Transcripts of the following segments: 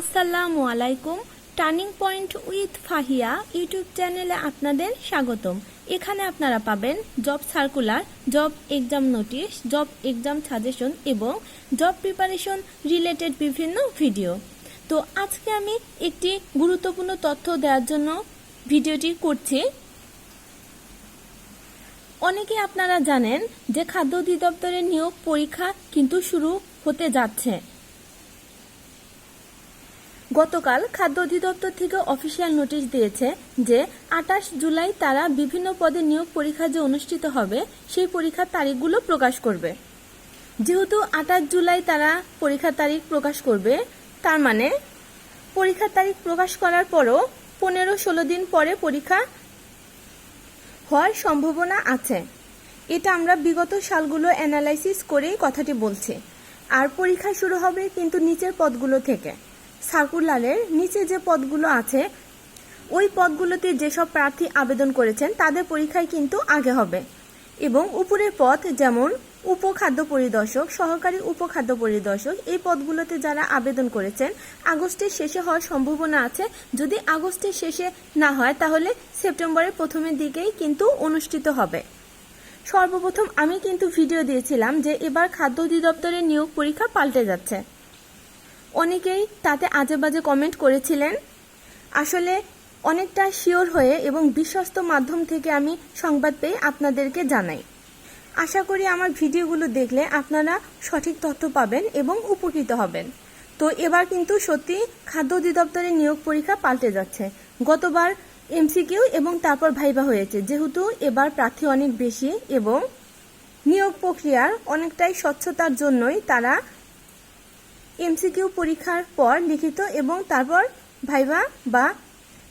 আসসালামু আলাইকুম turning point with Fahiya YouTube চ্যানেলে আপনাদের স্বাগতম। এখানে আপনারা পাবেন job circular, job exam notice, job exam suggestion এবং জব প্রিপারেশন রিলেটেড বিভিন্ন ভিডিও। তো আজকে আমি একটি গুরুত্বপূর্ণ তথ্য দেওয়ার জন্য ভিডিওটি করছি। অনেকে আপনারা জানেন যে খাদ্য অধিদপ্তরের নিয়োগ পরীক্ষা কিন্তু শুরু হতে যাচ্ছে। গতকাল খাদ্য অধিদপ্তর থেকে অফিসিয়াল নোটিশ দিয়েছে যে আঠাশ জুলাই তারা বিভিন্ন পদে নিয়োগ পরীক্ষা যে অনুষ্ঠিত হবে, সেই পরীক্ষার তারিখগুলো প্রকাশ করবে। যেহেতু আঠাশ জুলাই তারা পরীক্ষার তারিখ প্রকাশ করবে, তার মানে পরীক্ষার তারিখ প্রকাশ করার পরও পনেরো ষোলো দিন পরে পরীক্ষা হওয়ার সম্ভাবনা আছে। এটা আমরা বিগত সালগুলো অ্যানালাইসিস করেই কথাটি বলছি। আর পরীক্ষা শুরু হবে কিন্তু নিচের পদগুলো থেকে। সার্কুলারের নিচে যে পদগুলো আছে, ওই পদগুলোতে যেসব প্রার্থী আবেদন করেছেন, তাদের পরীক্ষায় কিন্তু আগে হবে। এবং উপরের পদ যেমন উপখাদ্য পরিদর্শক, সহকারী উপখাদ্য পরিদর্শক, এই পদগুলোতে যারা আবেদন করেছেন, আগস্টের শেষে হওয়ার সম্ভাবনা আছে। যদি আগস্টের শেষে না হয়, তাহলে সেপ্টেম্বরের প্রথমের দিকেই কিন্তু অনুষ্ঠিত হবে। সর্বপ্রথম আমি কিন্তু ভিডিও দিয়েছিলাম যে এবার খাদ্য অধিদপ্তরের নিয়োগ পরীক্ষা পাল্টে যাচ্ছে। অনেকেই তাতে আজে বাজে কমেন্ট করেছিলেন। আসলে অনেকটা শিওর হয়ে এবং বিশ্বস্ত মাধ্যম থেকে আমি সংবাদ পেয়ে আপনাদেরকে জানাই। আশা করি আমার ভিডিওগুলো দেখলে আপনারা সঠিক তথ্য পাবেন এবং উপকৃত হবেন। তো এবার কিন্তু সত্যি খাদ্য অধিদপ্তরের নিয়োগ পরীক্ষা পাল্টে যাচ্ছে। গতবার এমসিকিউ এবং তারপর ভাইবা হয়েছে। যেহেতু এবার প্রার্থী অনেক বেশি এবং নিয়োগ প্রক্রিয়ার অনেকটাই স্বচ্ছতার জন্যই তারা এমসিকিউ পরীক্ষার পর লিখিত এবং তারপর ভাইবা বা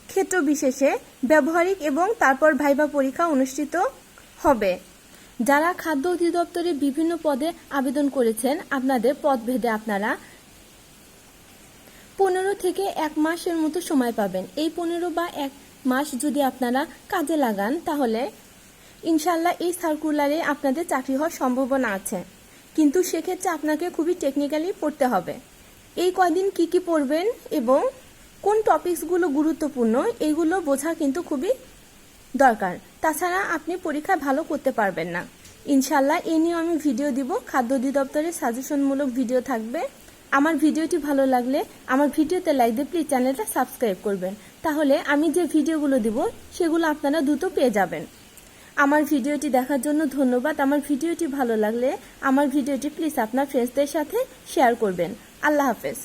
ক্ষেত্র বিশেষে ব্যবহারিক এবং তারপর ভাইবা পরীক্ষা অনুষ্ঠিত হবে। যারা খাদ্য অধিদপ্তরে বিভিন্ন পদে আবেদন করেছেন, আপনাদের পদভেদে আপনারা পনেরো থেকে এক মাসের মতো সময় পাবেন। এই পনেরো বা এক মাস যদি আপনারা কাজে লাগান, তাহলে ইনশাল্লাহ এই সার্কুলারে আপনাদের চাকরি হওয়ার সম্ভাবনা আছে। কিন্তু সেক্ষেত্রে আপনাকে খুবই টেকনিক্যালি পড়তে হবে। এই কয়দিন কি কি পড়বেন এবং কোন টপিকসগুলো গুরুত্বপূর্ণ, এগুলো বোঝা কিন্তু খুবই দরকার। তাছাড়া আপনি পরীক্ষা ভালো করতে পারবেন না। ইনশাল্লাহ এ নিয়ে আমি ভিডিও দিব। খাদ্য অধিদপ্তরের সাজেশনমূলক ভিডিও থাকবে। আমার ভিডিওটি ভালো লাগলে আমার ভিডিওতে লাইক দিয়ে প্লিজ চ্যানেলটা সাবস্ক্রাইব করবেন। তাহলে আমি যে ভিডিওগুলো দিব, সেগুলো আপনারা দ্রুত পেয়ে যাবেন। আমার ভিডিওটি দেখার জন্য ধন্যবাদ। আমার ভিডিওটি ভালো লাগলে আমার ভিডিওটি প্লিজ আপনার ফ্রেন্ডসদের সাথে শেয়ার করবেন। আল্লাহ হাফেজ।